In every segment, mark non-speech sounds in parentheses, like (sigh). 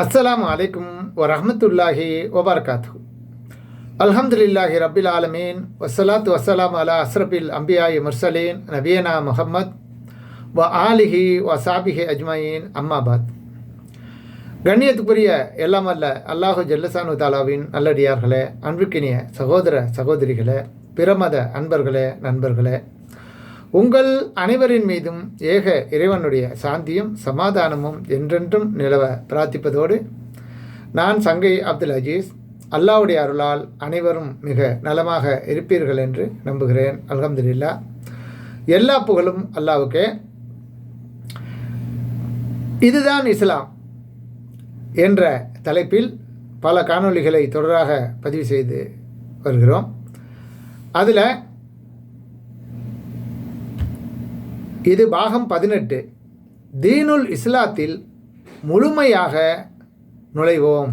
அஸ்ஸலாம் அலைக்கும் வரஹ்மத்துல்லாஹி வபரகாத்து அல்ஹம்துலில்லாஹி ரபில் ஆலமீன். வசலாத் வஸ்ஸலாம் அலா அஸ்ரபில் அம்பியாய் முர்சலீன். நபியனா முஹம்மத். வ ஆலிஹி வ சாபிஹி அஜ்மாயின். அம்மாபாத் கண்ணியத்துக்குரிய எல்லாம் அல்ல அல்லாஹு ஜல்லசானு தாலாவின் நல்லடியார்களே அன்புக்கினிய சகோதர சகோதரிகளே பிரமத அன்பர்களே நண்பர்களே உங்கள் அனைவரின் மீதும் ஏக இறைவனுடைய சாந்தியும் சமாதானமும் என்றென்றும் நிலவ பிரார்த்திப்பதோடு நான் சங்கை அப்துல் அஜீஸ் அல்லாவுடைய அருளால் அனைவரும் மிக நலமாக இருப்பீர்கள் என்று நம்புகிறேன். அல்ஹம்துலில்லா. எல்லா புகழும் அல்லாவுக்கே. இதுதான் இஸ்லாம் என்ற தலைப்பில் பல காணொளிகளை தொடராக பதிவு செய்து வருகிறோம். அதில் இது பாகம் பதினெட்டு. தீனுல் இஸ்லாத்தில் முழுமையாக நுழைவோம்.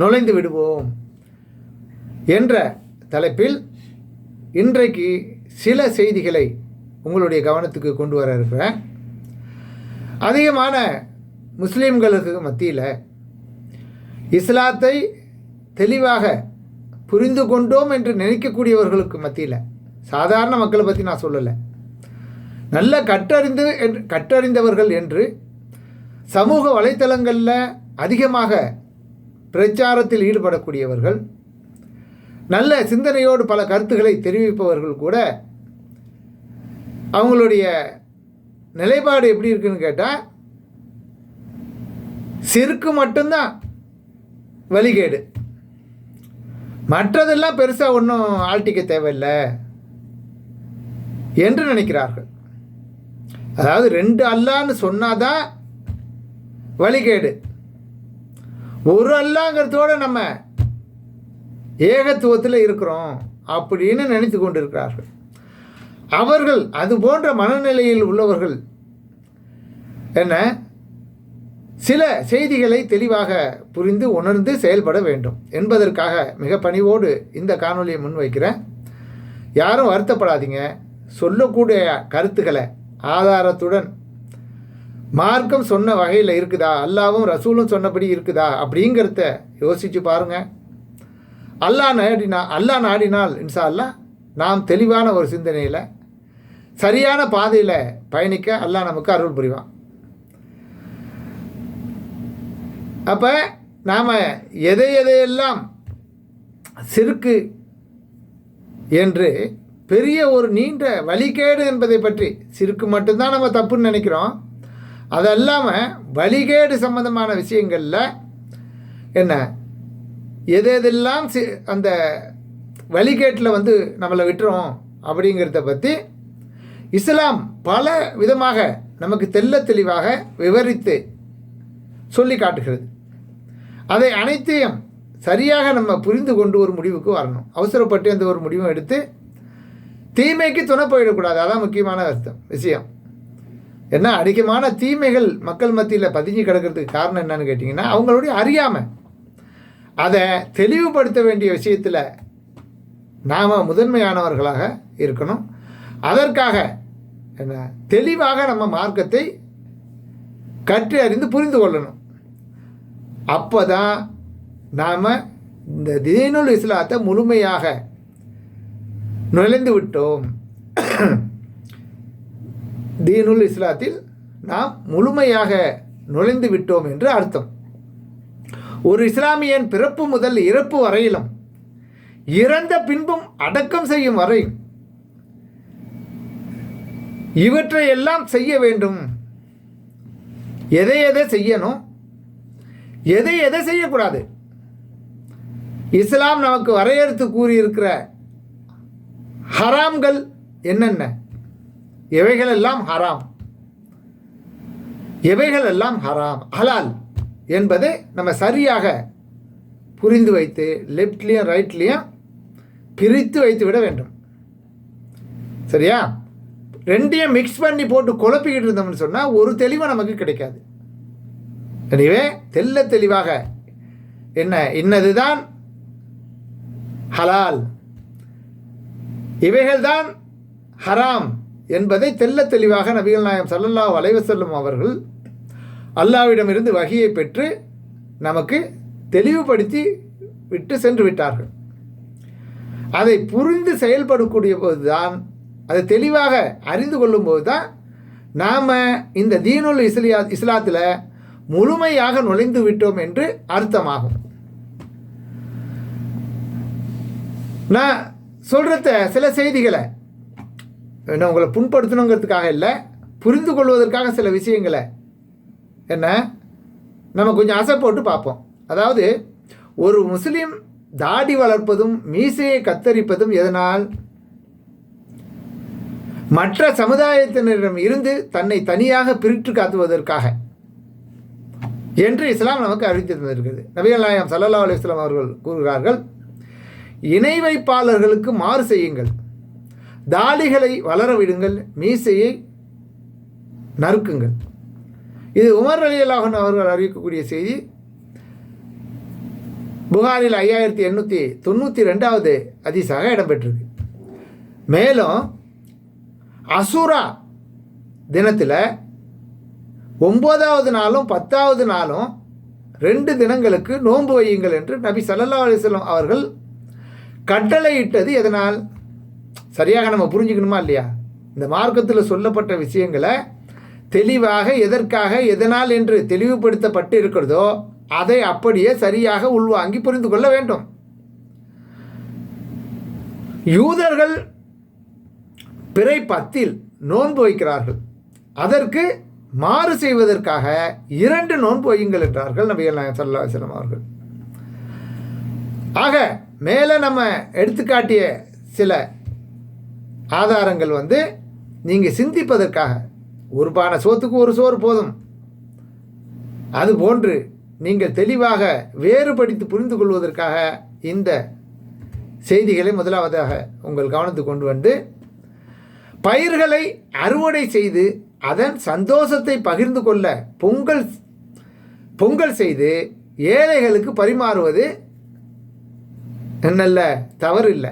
நுழைந்து விடுவோம் என்ற தலைப்பில் இன்றைக்கு சில செய்திகளை உங்களுடைய கவனத்துக்கு கொண்டு வர இருக்கிறேன். அதிகமான முஸ்லீம்களுக்கு மத்தியில் இஸ்லாத்தை தெளிவாக புரிந்து கொண்டோம் என்று நினைக்கக்கூடியவர்களுக்கு மத்தியில் சாதாரண மக்களை பற்றி நான் சொல்லலை. நல்ல கற்றறிந்து என்று கற்றறிந்தவர்கள் என்று சமூக வலைத்தளங்களில் அதிகமாக பிரச்சாரத்தில் ஈடுபடக்கூடியவர்கள் நல்ல சிந்தனையோடு பல கருத்துக்களை தெரிவிப்பவர்கள் கூட அவங்களுடைய நிலைப்பாடு எப்படி இருக்குன்னு கேட்டால் சிறுக்கு மட்டும்தான் வழிகேடு. மற்றதெல்லாம் பெருசாக ஒன்றும் ஆழ்த்திக்க தேவையில்லை என்று நினைக்கிறார்கள். அதாவது ரெண்டு அல்லான்னு சொன்னாதான் வழிகேடு. ஒரு அல்லாங்கிறதோட நம்ம ஏகத்துவத்தில் இருக்கிறோம் அப்படின்னு நினைத்து கொண்டிருக்கிறார்கள். அவர்கள் அது போன்ற மனநிலையில் உள்ளவர்கள் என்ன? சில செய்திகளை தெளிவாக புரிந்து உணர்ந்து செயல்பட வேண்டும் என்பதற்காக மிக பணிவோடு இந்த காணொலியை முன்வைக்கிறேன். யாரும் வருத்தப்படாதீங்க. சொல்லக்கூடிய கருத்துக்களை ஆதாரத்துடன் மார்க்கம் சொன்ன வகையில் இருக்குதா? அல்லாவும் ரசூலும் சொன்னபடி இருக்குதா? அப்படிங்கிறத யோசித்து பாருங்கள் அல்லாஹ் நாடினா அல்லாஹ் நாடினால் இன்சா அல்லா நாம் தெளிவான ஒரு சிந்தனையில் சரியான பாதையில் பயணிக்க அல்லாஹ் நமக்கு அருள் புரிவான். அப்போ நாம் எதை எதையெல்லாம் சிறுக்கு என்று பெரிய ஒரு நீண்ட வழிகேடு என்பதை பற்றி சிறுக்கு மட்டும்தான் நம்ம தப்புன்னு நினைக்கிறோம். அது இல்லாமல் வழிகேடு சம்பந்தமான விஷயங்களில் என்ன? எது எதெல்லாம் சி அந்த வழிகேட்டில் வந்து நம்மளை விட்டுறோம் அப்படிங்கிறத பற்றி இஸ்லாம் பல விதமாக நமக்கு தெல்ல தெளிவாக விவரித்து சொல்லி காட்டுகிறது. அதை அனைத்தையும் சரியாக நம்ம புரிந்து கொண்டு ஒரு முடிவுக்கு வரணும். அவசரப்பட்டு அந்த ஒரு முடிவும் எடுத்து தீமைக்கு துணை போயிடக்கூடாது. அதான் முக்கியமான அர்த்தம் விஷயம். ஏன்னா அதிகமான தீமைகள் மக்கள் மத்தியில் பதிஞ்சு கிடக்கிறதுக்கு காரணம் என்னன்னு கேட்டிங்கன்னா அவங்களுடைய அறியாமல் அதை தெளிவுபடுத்த வேண்டிய விஷயத்தில் நாம் முதன்மையானவர்களாக இருக்கணும். அதற்காக என்ன தெளிவாக நம்ம மார்க்கத்தை கற்று அறிந்து புரிந்து கொள்ளணும். அப்போ தான் நாம் இந்த தீனுல் இஸ்லாத்தை முழுமையாக நுழைந்து விட்டோம். (clears throat) தீனுல் இஸ்லாத்தில் நாம் முழுமையாக நுழைந்து விட்டோம் என்று அர்த்தம். ஒரு இஸ்லாமியன் பிறப்பு முதல் இறப்பு வரையிலும் இறந்த பின்பும் அடக்கம் செய்யும் வரை இவற்றை எல்லாம் செய்ய வேண்டும். எதை எதை செய்யணும்? எதை எதை செய்யக்கூடாது? இஸ்லாம் நமக்கு வரையறுத்து கூறியிருக்கிற ஹராம்கள் என்னென்ன? எவைகள் எல்லாம் ஹராம்? எவைகள் எல்லாம் ஹராம்? ஹலால் என்பதை நம்ம சரியாக புரிந்து வைத்து லெஃப்ட்லேயும் ரைட்லேயும் பிரித்து வைத்து விட வேண்டும். சரியா? ரெண்டையும் மிக்ஸ் பண்ணி போட்டு குழப்பிக்கிட்டு இருந்தோம்னு சொன்னால் ஒரு தெளிவாக நமக்கு கிடைக்காது. எனவே தெல்ல தெளிவாக என்ன? இன்னதுதான் ஹலால். இவைகள்தான் ஹராம் என்பதை தெல்ல தெளிவாக நபிகள் நாயம் சல்லல்லா வலைவசல்லம் அவர்கள் அல்லாவிடமிருந்து வகையை பெற்று நமக்கு தெளிவுபடுத்தி விட்டு சென்று விட்டார்கள். அதை புரிந்து செயல்படக்கூடிய போது தான் அதை தெளிவாக அறிந்து கொள்ளும்போது தான் நாம் இந்த தீனுல் இஸ்லியா இஸ்லாத்தில் முழுமையாக நுழைந்து விட்டோம் என்று அர்த்தமாகும். நான் சொல்கிறத சில செய்திகளை. என்ன உங்களை புண்படுத்தணுங்கிறதுக்காக இல்லை புரிந்து கொள்வதற்காக சில விஷயங்களை. என்ன நம்ம கொஞ்சம் அசை போட்டு பார்ப்போம். அதாவது ஒரு முஸ்லீம் தாடி வளர்ப்பதும் மீசையை கத்தரிப்பதும் எதனால்? மற்ற சமுதாயத்தினரிடம் இருந்து தன்னை தனியாக பிரித்து காத்துவதற்காக என்று இஸ்லாம் நமக்கு அறிவித்திருந்திருக்கிறது நபிகள் நாயம் சல்லா அலுவலாம் அவர்கள் கூறுகிறார்கள் இணை வைப்பாளர்களுக்கு மாறு செய்யுங்கள். தாடிகளை வளர விடுங்கள் மீசையை நறுக்குங்கள். இது உமர் அலி அல்லாஹன் அவர்கள் அறிவிக்கக்கூடிய செய்தி. புகாரில் ஐயாயிரத்தி எண்ணூற்றி தொண்ணூற்றி ரெண்டாவது அதிசாக இடம்பெற்றிருக்கு. மேலும் அசுரா தினத்தில் ஒம்போதாவது நாளும் பத்தாவது நாளும் ரெண்டு தினங்களுக்கு நோன்பு வையுங்கள் என்று நபி சல்லா அலிஸ்லாம் அவர்கள் கட்டளையிட்டது எதனால்? சரியாக நம்ம புரிஞ்சுக்கணுமா இல்லையா? இந்த மார்க்கத்தில் சொல்லப்பட்ட விஷயங்களை தெளிவாக எதற்காக எதனால் என்று தெளிவுபடுத்தப்பட்டு இருக்கிறதோ அதை அப்படியே சரியாக உள்வாங்கி புரிந்து கொள்ள வேண்டும். யூதர்கள் பிறை பத்தில் நோன்பு வைக்கிறார்கள். அதற்கு மாறு செய்வதற்காக இரண்டு நோன்பு வையுங்கள் என்றார்கள் நபிகள் நாயகம் சல்லா அவர்கள். ஆக மேலே நம்ம எடுத்துக்காட்டிய சில ஆதாரங்கள் வந்து நீங்கள் சிந்திப்பதற்காக. ஒரு பானை சோத்துக்கு ஒரு சோறு போதும். அதுபோன்று நீங்கள் தெளிவாக வேறுபடுத்தி புரிந்து கொள்வதற்காக இந்த செய்திகளை முதலாவதாக உங்கள் கவனத்துக்கு கொண்டு வந்து பயிர்களை அறுவடை செய்து அதன் சந்தோஷத்தை பகிர்ந்து கொள்ள பொங்கல் பொங்கல் செய்து ஏழைகளுக்கு பரிமாறுவது நல்ல தவறு இல்லை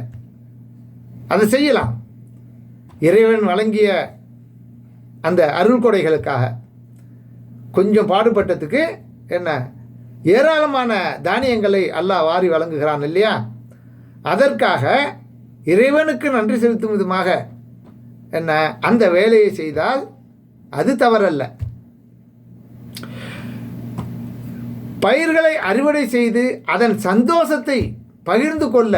அதை செய்யலாம். இறைவன் வழங்கிய அந்த அருள் கொடைகளுக்காக. கொஞ்சம் பாடுபட்டதுக்கு என்ன? ஏராளமான தானியங்களை அல்லாஹ் வாரி வழங்குகிறான் இல்லையா? அதற்காக இறைவனுக்கு நன்றி செலுத்தும் விதமாக என்ன? அந்த வேலையை செய்தால் அது தவறல்ல. பயிர்களை அறுவடை செய்து அதன் சந்தோஷத்தை பகிர்ந்து கொள்ள.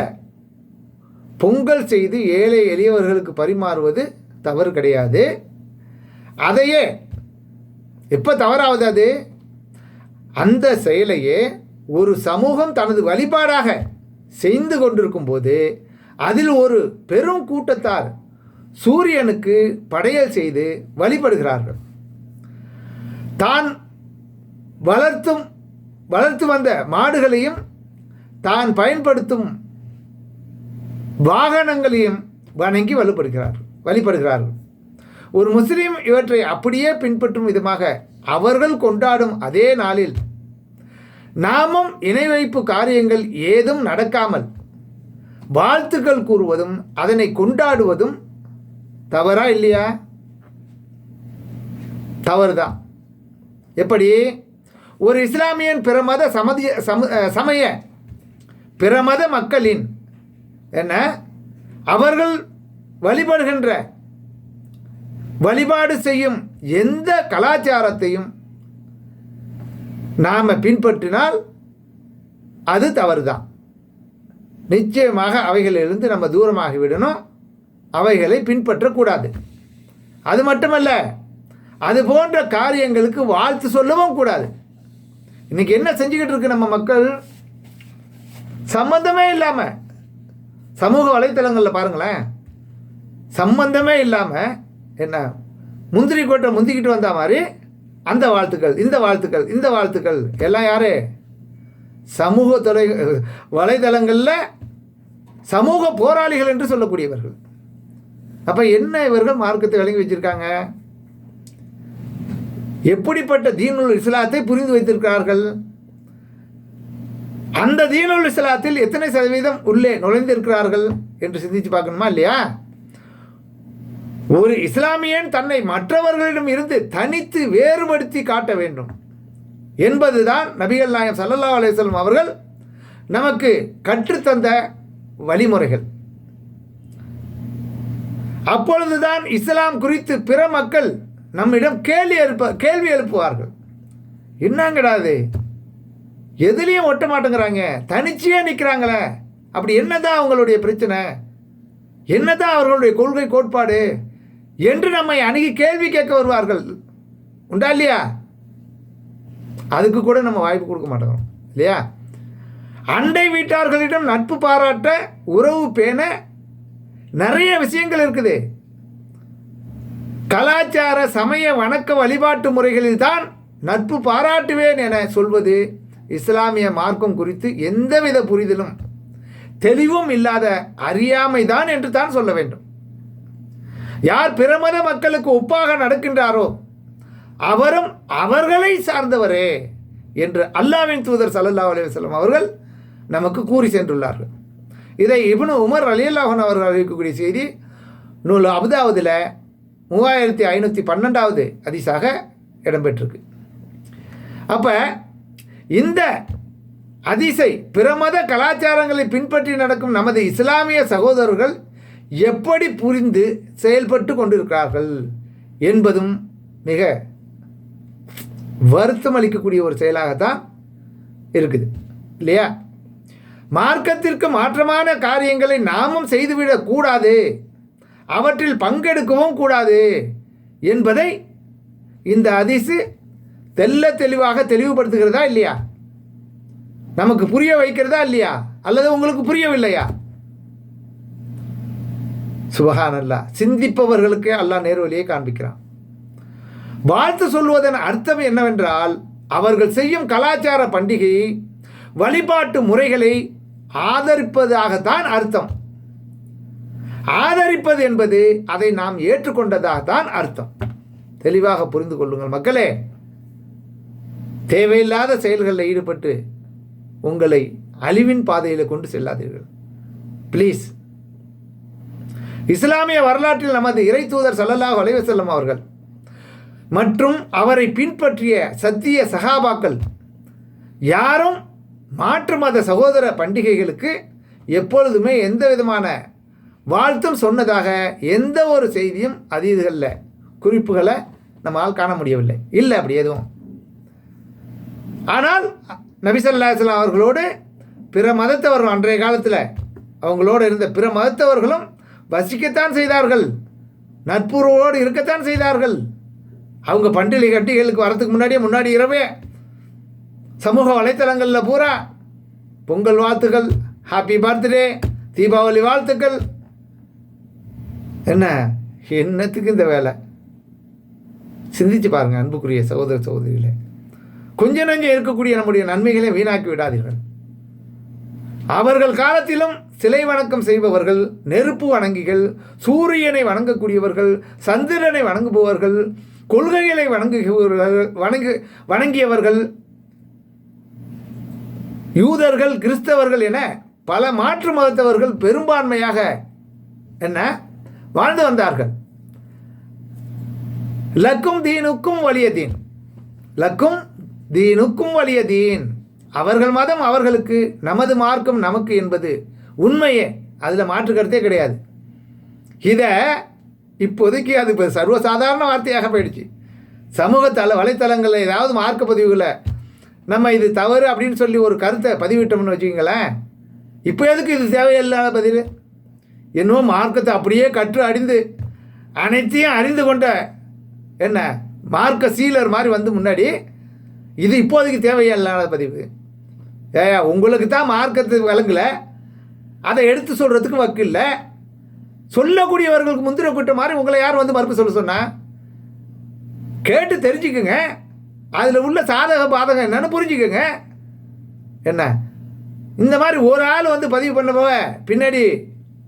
பொங்கல் செய்து ஏழை எளியவர்களுக்கு பரிமாறுவது தவறு கிடையாது. அதையே எப்போ தவறாவது அது? அந்த செயலையே ஒரு சமூகம் தனது வழிபாடாக செய்து கொண்டிருக்கும் போது அதில் ஒரு பெரும் கூட்டத்தார் சூரியனுக்கு படையல் செய்து வழிபடுகிறார்கள். தான் வளர்த்தும் வளர்த்து வந்த மாடுகளையும் தான் பயன்படுத்தும் வாகனங்களையும் வணங்கி வலுப்படுகிறார் வழிபடுகிறார்கள் ஒரு முஸ்லீம் இவற்றை அப்படியே பின்பற்றும் விதமாக அவர்கள் கொண்டாடும் அதே நாளில் நாமும் இணை வைப்பு காரியங்கள் ஏதும் நடக்காமல் வாழ்த்துக்கள் கூறுவதும் அதனை கொண்டாடுவதும் தவறா இல்லையா? தவறுதான் எப்படி? ஒரு இஸ்லாமியன் பிற மத சமதிய சம சமய பிரமத மக்களின் என்ன? அவர்கள் வழிபடுகின்ற வழிபாடு செய்யும் எந்த கலாச்சாரத்தையும் நாம் பின்பற்றினால் அது தவறு தான் நிச்சயமாக அவைகளிலிருந்து நம்ம தூரமாகிவிடணும் அவைகளை பின்பற்றக்கூடாது அது மட்டுமல்ல அது போன்ற காரியங்களுக்கு வாழ்த்து சொல்லவும் கூடாது. இன்றைக்கி என்ன செஞ்சுக்கிட்டு இருக்கு நம்ம மக்கள்? சம்பந்தமே இல்லாமல் சமூக வலைத்தளங்களில் பாருங்களேன். சம்பந்தமே இல்லாமல் என்ன முந்திரி கோட்டை முந்திக்கிட்டு வந்த மாதிரி அந்த வாழ்த்துக்கள் இந்த வாழ்த்துக்கள் இந்த வாழ்த்துக்கள். எல்லாம் யார்? சமூக தொலை வலைதளங்களில் சமூக போராளிகள் என்று சொல்லக்கூடியவர்கள். அப்போ என்ன இவர்கள் மார்க்கத்தை வழங்கி வச்சிருக்காங்க? எப்படிப்பட்ட தீனுள் இஸ்லாத்தை புரிந்து வைத்திருக்கிறார்கள்? அந்த தீனுல் இஸ்லாத்தில் எத்தனை சதவீதம் உள்ளே நுழைந்திருக்கிறார்கள் என்று சிந்திச்சு பார்க்கணுமா இல்லையா? ஒரு இஸ்லாமியன் தன்னை மற்றவர்களிடம் இருந்து தனித்து வேறுபடுத்தி காட்ட வேண்டும். என்பதுதான் நபிகள் நாயம் சல்லல்லா அலிஸ்லம் அவர்கள் நமக்கு கற்றுத்தந்த வழிமுறைகள். அப்பொழுதுதான் இஸ்லாம் குறித்து பிற மக்கள் நம்மிடம் கேள்வி எழுப்ப கேள்வி எழுப்புவார்கள். என்னங்கடாது எதுலேயும் ஒட்ட மாட்டேங்கிறாங்க. தனிச்சையாக நிற்கிறாங்களே அப்படி என்னதான் அவங்களுடைய பிரச்சனை? என்னதான் அவர்களுடைய கொள்கை கோட்பாடு? என்று நம்மை அணுகி கேள்வி கேட்க வருவார்கள். உண்டா இல்லையா? அதுக்கு கூட நம்ம வாய்ப்பு கொடுக்க மாட்டோம். இல்லையா? அண்டை வீட்டார்களிடம் நட்பு பாராட்ட உறவு பேண நிறைய விஷயங்கள் இருக்குது. கலாச்சார சமய வணக்க வழிபாட்டு முறைகளில் தான் நட்பு பாராட்டுவேன் என சொல்வது இஸ்லாமிய மார்க்கம் குறித்து எந்தவித புரிதலும் தெளிவும் இல்லாத அறியாமை தான் என்று தான் சொல்ல வேண்டும். யார் பிரமத மக்களுக்கு ஒப்பாக நடக்கின்றாரோ அவரும் அவர்களை சார்ந்தவரே என்று அல்லாவின் தூதர் சல்லல்லா அலுவலம் அவர்கள் நமக்கு கூறி சென்றுள்ளார்கள். இதை இப்னு உமர் அலியல்லாஹன் அவர்கள் அறிவிக்கக்கூடிய செய்தி நூல் அபுதாவதில் மூவாயிரத்தி ஐநூற்றி பன்னெண்டாவது அதிசாக இடம்பெற்றிருக்கு. அப்போ இந்த அதிசை பிரமத கலாச்சாரங்களை பின்பற்றி நடக்கும் நமது இஸ்லாமிய சகோதரர்கள் எப்படி புரிந்து செயல்பட்டு கொண்டிருக்கிறார்கள் என்பதும் மிக வருத்தம் அளிக்கக்கூடிய ஒரு செயலாகத்தான் இருக்குது இல்லையா? மார்க்கத்திற்கு மாற்றமான காரியங்களை நாமும் செய்துவிடக் கூடாது. அவற்றில் பங்கெடுக்கவும் கூடாது என்பதை இந்த அதிசு தெல்ல தெளிவாக தெளிவுபடுத்துகிறதா இல்லையா? நமக்கு புரிய வைக்கிறதா இல்லையா? அல்லது உங்களுக்கு புரியவில்லையா? சுபகான் அல்லா சிந்திப்பவர்களுக்கே அல்லாஹ் நேர்வழியை காண்பிக்கிறான். வாழ்த்து சொல்வதன் அர்த்தம் என்னவென்றால் அவர்கள் செய்யும் கலாச்சார பண்டிகையை வழிபாட்டு முறைகளை ஆதரிப்பதாகத்தான் அர்த்தம். ஆதரிப்பது என்பது அதை நாம் ஏற்றுக்கொண்டதாகத்தான் அர்த்தம். தெளிவாக புரிந்து கொள்ளுங்கள் மக்களே. தேவையில்லாத செயல்களில் ஈடுபட்டு உங்களை அழிவின் பாதையில் கொண்டு செல்லாதீர்கள். ப்ளீஸ் இஸ்லாமிய வரலாற்றில் நமது இறை தூதர் சல்லல்லாஹ் அலைவசல்லம் அவர்கள் மற்றும் அவரை பின்பற்றிய சத்திய சகாபாக்கள் யாரும் மாற்று மத சகோதர பண்டிகைகளுக்கு எப்பொழுதுமே எந்த விதமான வாழ்த்தும் சொன்னதாக எந்த ஒரு செய்தியும் அதீதுகளில் குறிப்புகளை நம்மால் காண முடியவில்லை. இல்லை அப்படி எதுவும். ஆனால் நபிசல்லாஸ்லாம் அவர்களோடு பிற மதத்தவர்கள் அன்றைய காலத்தில் அவங்களோடு இருந்த பிற மதத்தவர்களும் வசிக்கத்தான் செய்தார்கள். நட்புறவோடு இருக்கத்தான் செய்தார்கள். அவங்க பண்டிகை கட்டிகளுக்கு வரத்துக்கு முன்னாடியே முன்னாடி இரவே சமூக வலைத்தளங்களில் பூரா பொங்கல் வாழ்த்துக்கள் ஹாப்பி பர்த்டே தீபாவளி வாழ்த்துக்கள். என்ன? என்னத்துக்கு இந்த வேலை? சிந்திச்சு பாருங்கள் அன்புக்குரிய சகோதர சகோதரிகளே. கொஞ்ச நஞ்சம் இருக்கக்கூடிய நம்முடைய நன்மைகளை வீணாக்கி விடாதீர்கள். அவர்கள் காலத்திலும் சிலை வணக்கம் செய்பவர்கள் நெருப்பு வணங்கிகள் சூரியனை வணங்கக்கூடியவர்கள் சந்திரனை வணங்குபவர்கள் கொள்கைகளை வணங்குகிறவர்கள் வணங்கு வணங்கியவர்கள் யூதர்கள் கிறிஸ்தவர்கள் என பல மாற்று மதத்தவர்கள் பெரும்பான்மையாக என்ன? வாழ்ந்து வந்தார்கள். லக்கும் தீனுக்கும் வலிய தீன். லக்கும் தீனுக்கும் வலிய தீன். அவர்கள் மதம் அவர்களுக்கு நமது மார்க்கம் நமக்கு என்பது உண்மையே. அதில் மாற்று கருத்தே கிடையாது. இதை இப்போதைக்கு அது இப்போ சர்வசாதாரண வார்த்தையாக போயிடுச்சு. சமூகத்தள வலைத்தளங்களில் ஏதாவது மார்க்க பதிவுகளை நம்ம இது தவறு அப்படின்னு சொல்லி ஒரு கருத்தை பதிவிட்டோம்னு வச்சுக்கிங்களேன். இப்போ எதுக்கு இது தேவையில்லாத பதில் என்னவோ மார்க்கத்தை அப்படியே கற்று அறிந்து அனைத்தையும் அறிந்து கொண்ட என்ன? மார்க்க சீலர் மாதிரி வந்து முன்னாடி இது இப்போதைக்கு தேவையில்லாத பதிவு. ஏயா உங்களுக்கு தான் மார்க்கத்துக்கு விளங்கலை. அதை எடுத்து சொல்கிறதுக்கு வக்கு இல்லை. சொல்லக்கூடியவர்களுக்கு முந்திர கூட்ட மாதிரி உங்களை யார் வந்து மறுப்பு சொல்ல சொன்னா? கேட்டு தெரிஞ்சுக்குங்க. அதில் உள்ள சாதக பாதகம் என்னன்னு புரிஞ்சுக்கோங்க. என்ன? இந்த மாதிரி ஒரு ஆள் வந்து பதிவு பண்ண போக பின்னாடி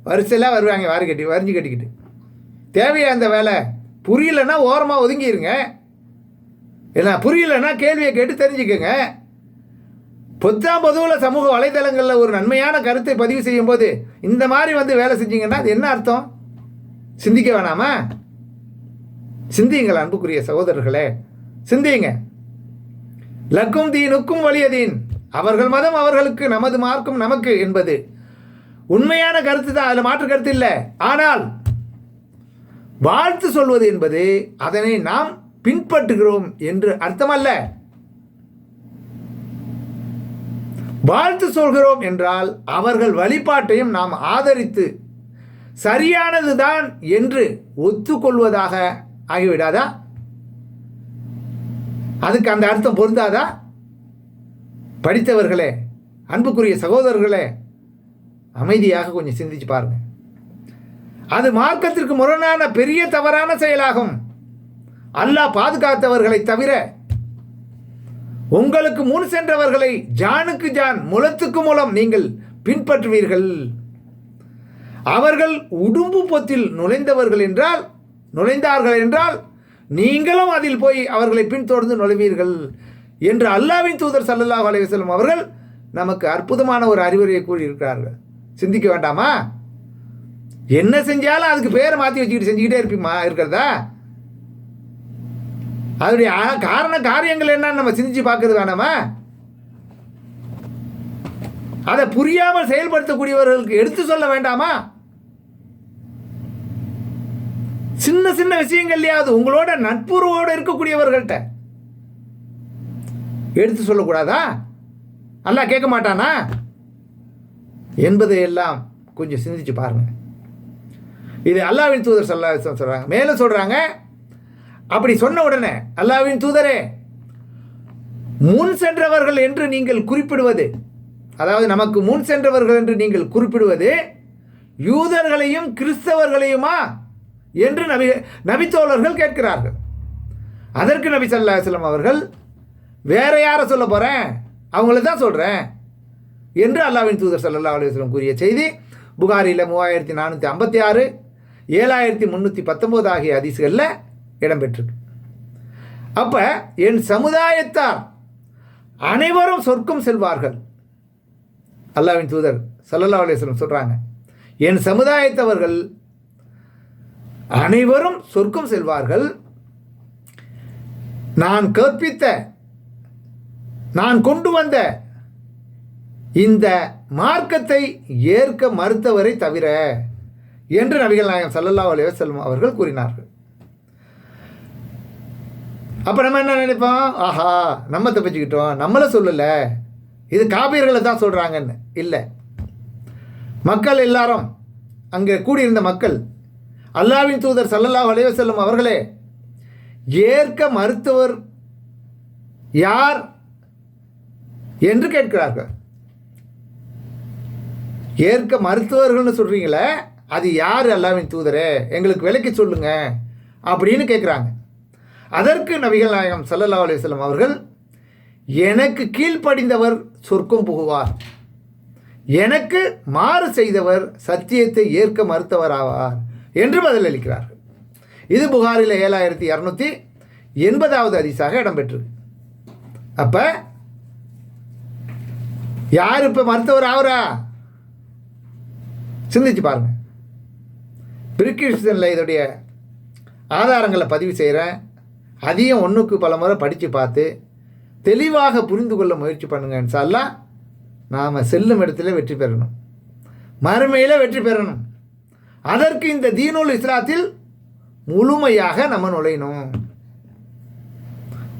வரிசையெல்லாம் வருவாங்க வாரி கட்டி வரிஞ்சு கட்டிக்கிட்டு. தேவையா அந்த வேலை? புரியலன்னா ஓரமாக ஒதுங்கிடுங்க என்ன புரியலன்னா கேள்வியை கேட்டு தெரிஞ்சுக்கோங்க. பொத்தாம் பொதுவில் சமூக வலைதளங்களில் ஒரு நன்மையான கருத்தை பதிவு செய்யும்போது இந்த மாதிரி வந்து வேலை செஞ்சீங்கன்னா அது என்ன அர்த்தம்? சிந்திக்க வேணாமா? சிந்தியுங்கள் அன்புக்குரிய சகோதரர்களே. சிந்தியுங்க. லக்கும் தீனுக்கும் வலியதீன் அவர்கள் மதம் அவர்களுக்கு நமது மார்க்கும் நமக்கு என்பது. உண்மையான கருத்து தான் அதில் மாற்று கருத்து இல்லை. ஆனால் வாழ்த்து சொல்வது என்பது அதனை நாம் பின்பற்றுகிறோம் என்று அர்த்தமல்ல. வாழ்த்து சொல்கிறோம் என்றால் அவர்கள் வழிபாட்டையும் நாம் ஆதரித்து சரியானதுதான் என்று ஒத்துக்கொள்வதாக ஆகிவிடாதா? அதுக்கு அந்த அர்த்தம் பொருந்தாதா? படித்தவர்களே அன்புக்குரிய சகோதரர்களே அமைதியாக கொஞ்சம் சிந்திச்சு பாருங்க. அது மார்க்கத்திற்கு முரணான பெரிய தவறான செயலாகும். அல்லாஹ் பாதுகாத்தவர்களை தவிர உங்களுக்கு முன் சென்றவர்களை ஜானுக்கு ஜான் முலத்துக்கு மூலம் நீங்கள் பின்பற்றுவீர்கள். அவர்கள் உடும்பு பொத்தில் நுழைந்தவர்கள் என்றால் நுழைந்தார்கள் என்றால் நீங்களும் அதில் போய் அவர்களை பின்தொடர்ந்து நுழைவீர்கள் என்று அல்லாவின் தூதர் சல்லல்லாஹ் அலைவசல்லம் அவர்கள் நமக்கு அற்புதமான ஒரு அறிவுரையை கூறியிருக்கிறார்கள். சிந்திக்க வேண்டாமா? என்ன செஞ்சாலும் அதுக்கு பேரை மாற்றி வச்சுக்கிட்டு செஞ்சுக்கிட்டே இருப்பீமா? இருக்கிறதா? அதனுடைய காரண காரியங்கள் என்னன்னு நம்ம சிந்திச்சு பார்க்கறது வேணாமா அதை புரியாமல் செயல்படுத்தக்கூடியவர்களுக்கு எடுத்து சொல்ல வேண்டாமா? சின்ன சின்ன விஷயங்கள்லையாவது உங்களோட நட்புறவோடு இருக்கக்கூடியவர்கள்ட்ட எடுத்து சொல்லக்கூடாதா? நல்லா கேட்க மாட்டானா? என்பதை எல்லாம் கொஞ்சம் சிந்திச்சு பாருங்க. இது அல்லாவின் தூதர் சல்லா சொல்கிறாங்க மேலும் சொல்கிறாங்க அப்படி சொன்ன உடனே அல்லாவின் தூதரே முன் சென்றவர்கள் என்று நீங்கள் குறிப்பிடுவது அதாவது நமக்கு முன் சென்றவர்கள் என்று நீங்கள் குறிப்பிடுவது யூதர்களையும் கிறிஸ்தவர்களையுமா என்று நபி நபித்தோழர்கள் கேட்கிறார்கள். அதற்கு நபி சல்லாஹம் அவர்கள் வேற யாரை சொல்ல போகிறேன் அவங்கள தான் சொல்கிறேன் என்று அல்லாவின் தூதர் சல்லா அலுவலம் கூறிய செய்தி புகாரியில் மூவாயிரத்தி நானூற்றி ஐம்பத்தி ஆறு ஏழாயிரத்தி முந்நூற்றி பத்தொம்போது ஆகிய அதிசுகளில் இடம்பெற்றிருக்கு. அப்போ என் சமுதாயத்தார் அனைவரும் சொர்க்கம் செல்வார்கள். அல்லாவின் தூதர் சல்லல்லா அலைஹி சொல்கிறாங்க என் சமுதாயத்தவர்கள் அனைவரும் சொர்க்கம் செல்வார்கள். நான் கற்பித்த நான் கொண்டு வந்த இந்த மார்க்கத்தை ஏற்க மறுத்தவரை தவிர என்று நபிகள் நாயகம் சல்லல்லா அலைஹி அவர்கள் கூறினார்கள். அப்போ நம்ம என்ன நினைப்போம்? ஆஹா நம்ம தப்பிச்சுக்கிட்டோம். நம்மளை சொல்லலை. இது காபியர்களை தான் சொல்கிறாங்கன்னு இல்லை. மக்கள் எல்லாரும் அங்கே கூடியிருந்த மக்கள் அல்லாவின் தூதர் சல்லல்லா வளைவ செல்லும் அவர்களே ஏற்க மருத்துவர் யார் என்று கேட்கிறார்கள். ஏற்க மருத்துவர்கள்னு சொல்கிறீங்களே அது யார் அல்லாவின் தூதரே? எங்களுக்கு விலைக்கு சொல்லுங்க. அப்படின்னு கேட்குறாங்க. அதற்கு நபிகள் நாயகம் சல்லல்லா அலைஹி அவர்கள் எனக்கு கீழ்ப்படிந்தவர் சொர்க்கம் புகுவார். எனக்கு மாறு செய்தவர் சத்தியத்தை ஏற்க மறுத்தவர் ஆவார் என்று பதிலளிக்கிறார்கள் இது புகாரில் ஏழாயிரத்தி இரநூத்தி எண்பதாவது அதிசாக இடம்பெற்றது. அப்போ யார் இப்போ மருத்துவர் ஆகுறா சிந்திச்சு பாருங்கள் பிரிகிருஷ்ணனில் இதோடைய ஆதாரங்களை பதிவு செய்கிறேன் அதையும் ஒன்றுக்கு பல முறை படித்து பார்த்து தெளிவாக புரிந்து கொள்ள முயற்சி பண்ணுங்க இன்ஷால்லா நாம் செல்லும் இடத்துல வெற்றி பெறணும். மறுமையில் வெற்றி பெறணும். அதற்கு இந்த தீனுல் இஸ்லாத்தில் முழுமையாக நம்ம நுழையணும்.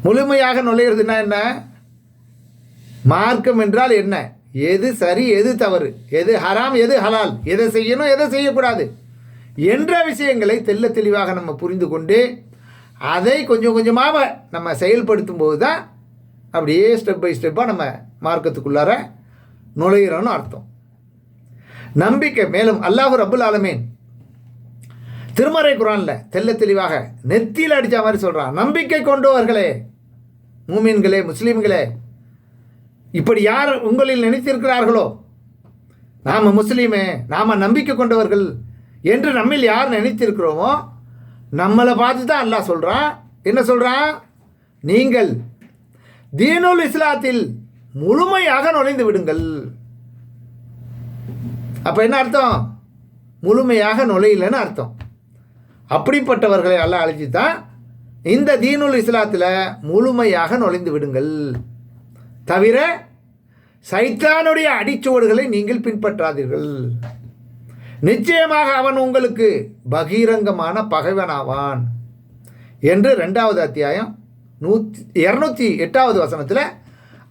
முழுமையாக நுழையிறதுன்னா என்ன? மார்க்கம் என்றால் என்ன? எது சரி எது தவறு? எது ஹராம் எது ஹலால்? எதை செய்யணும் எதை செய்யக்கூடாது? என்ற விஷயங்களை தெள்ள தெளிவாக நம்ம புரிந்து கொண்டு அதை கொஞ்சம் கொஞ்சமாக நம்ம செயல்படுத்தும் போது தான் அப்படியே ஸ்டெப் பை ஸ்டெப்பாக நம்ம மார்க்கத்துக்குள்ளார நுழையிறோன்னு அர்த்தம். நம்பிக்கை மேலும் அல்லாஹ் ரபுல் ஆலமீன் திருமறை குரானில் தெல்ல தெளிவாக நெத்தியில் அடித்த மாதிரி சொல்கிறான் நம்பிக்கை கொண்டவர்களே மூமீன்களே முஸ்லீம்களே இப்படி யார் உங்களில் நினைத்திருக்கிறார்களோ நாம் முஸ்லீமே நாம் நம்பிக்கை கொண்டவர்கள் என்று நம்மில் யார் நினைத்திருக்கிறோமோ நம்மளை பார்த்து தான் அல்லாஹ் சொல்கிறான் என்ன சொல்கிறான் நீங்கள் தீனுல் இஸ்லாத்தில் முழுமையாக நுழைந்து விடுங்கள். அப்போ என்ன அர்த்தம்? முழுமையாக நுழையிலன்னு அர்த்தம். அப்படிப்பட்டவர்களை எல்லாம் அழைச்சி தான் இந்த தீனுல் இஸ்லாத்தில் முழுமையாக நுழைந்து விடுங்கள். தவிர சைத்தானுடைய அடிச்சுவடுகளை நீங்கள் பின்பற்றாதீர்கள். நிச்சயமாக அவன் உங்களுக்கு பகிரங்கமான பகைவனாவான். என்று ரெண்டாவது அத்தியாயம் நூற்றி இரநூத்தி எட்டாவது வசனத்தில்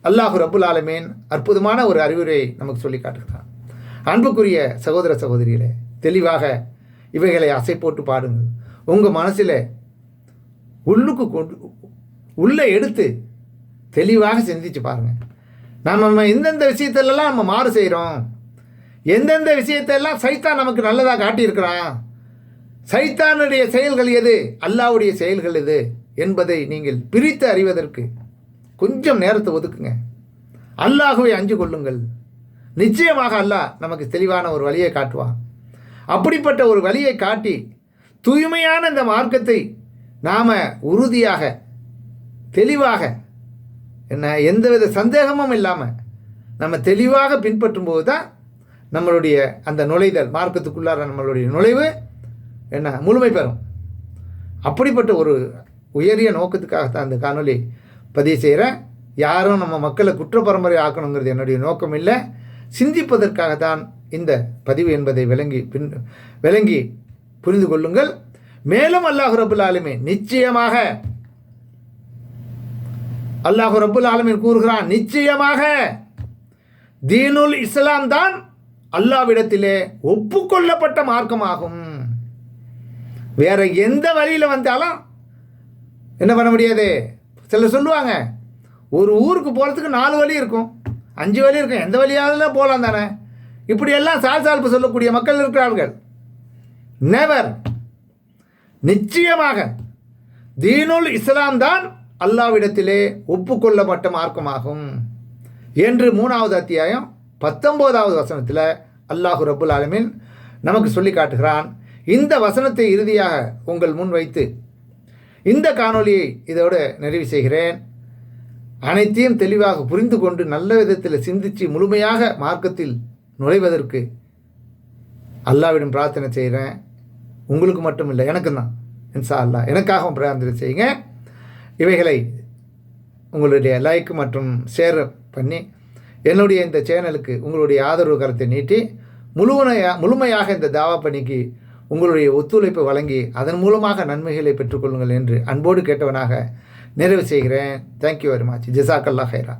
அல்லாஹு ரபுல் ஆலமேன் அற்புதமான ஒரு அறிவுரை நமக்கு சொல்லி காட்டுகிறான். அன்புக்குரிய சகோதர சகோதரிகளே தெளிவாக இவைகளை அசை போட்டு பாடுங்கள். உங்கள் மனசில் உள்ளுக்கு கொண்டு உள்ளே எடுத்து தெளிவாக சிந்திச்சு பாருங்கள் நம்ம எந்தெந்த விஷயத்திலலாம் நம்ம மாறு செய்கிறோம் எந்தெந்த விஷயத்தெல்லாம் சைத்தான் நமக்கு நல்லதாக காட்டியிருக்கிறான்? சைத்தானுடைய செயல்கள் எது? அல்லாவுடைய செயல்கள் எது? என்பதை நீங்கள் பிரித்து அறிவதற்கு கொஞ்சம் நேரத்தை ஒதுக்குங்க. அல்லாஹுவை அஞ்சு கொள்ளுங்கள். நிச்சயமாக அல்லாஹ் நமக்கு தெளிவான ஒரு வழியை காட்டுவான். அப்படிப்பட்ட ஒரு வழியை காட்டி தூய்மையான இந்த மார்க்கத்தை நாம் உறுதியாக தெளிவாக என்ன எந்தவித சந்தேகமும் இல்லாமல் நம்ம தெளிவாக பின்பற்றும் போது தான் நம்மளுடைய அந்த நுழைதல் மார்க்கத்துக்குள்ளார நம்மளுடைய நுழைவு என்ன? முழுமை பெறும். அப்படிப்பட்ட ஒரு உயரிய நோக்கத்துக்காகத்தான் அந்த காணொளி பதிவு செய்கிறேன். யாரும் நம்ம மக்களை குற்றப்பரம்பரை ஆக்கணுங்கிறது என்னுடைய நோக்கம் இல்லை. சிந்திப்பதற்காகத்தான் இந்த பதிவு என்பதை விளங்கி பின் விளங்கி புரிந்து கொள்ளுங்கள். மேலும் அல்லாஹு ரபுல் ஆலமே நிச்சயமாக அல்லாஹு ரபுல் ஆலமின் கூறுகிறான் நிச்சயமாக தீனுல் இஸ்லாம் தான் அல்லாவிடத்திலே ஒப்புக்கொள்ளப்பட்ட மார்க்கமாகும். வேற எந்த வழியில் வந்தாலும் என்ன பண்ண முடியாது? சில சொல்லுவாங்க ஒரு ஊருக்கு போகிறதுக்கு நாலு வழி இருக்கும். அஞ்சு வழி இருக்கும். எந்த வழியாவது போகலாம் தானே. இப்படியெல்லாம் சால் சால்பு சொல்லக்கூடிய மக்கள் இருக்கிறார்கள். நெவர் நிச்சயமாக தீனுல் இஸ்லாம் தான் அல்லாவிடத்திலே ஒப்புக்கொள்ளப்பட்ட மார்க்கமாகும். என்று மூணாவது அத்தியாயம் பத்தொம்போதாவது வசனத்தில் அல்லாஹு ரபுல் ஆலமின் நமக்கு சொல்லி காட்டுகிறான் இந்த வசனத்தை இறுதியாக உங்கள் முன் வைத்து இந்த காணொளியை இதோடு நிறைவு செய்கிறேன். அனைத்தையும் தெளிவாக புரிந்து கொண்டு நல்ல விதத்தில் சிந்தித்து முழுமையாக மார்க்கத்தில் நுழைவதற்கு அல்லாவிடம் பிரார்த்தனை செய்கிறேன். உங்களுக்கு மட்டும் இல்லை எனக்கும் தான். இன்சா அல்லா எனக்காகவும் பிரார்த்தனை செய்யுங்க. இவைகளை உங்களுடைய லைக் மற்றும் ஷேர் பண்ணி என்னுடைய இந்த சேனலுக்கு உங்களுடைய ஆதரவு கருத்தை நீட்டி முழுமையாக முழுமையாக இந்த தாவா பணிக்கு உங்களுடைய ஒத்துழைப்பை வழங்கி அதன் மூலமாக நன்மைகளை பெற்றுக்கொள்ளுங்கள் என்று அன்போடு கேட்டவனாக நிறைவு செய்கிறேன். தேங்க்யூ வெரி மச் ஜிசாக்கல்லா ஹைரா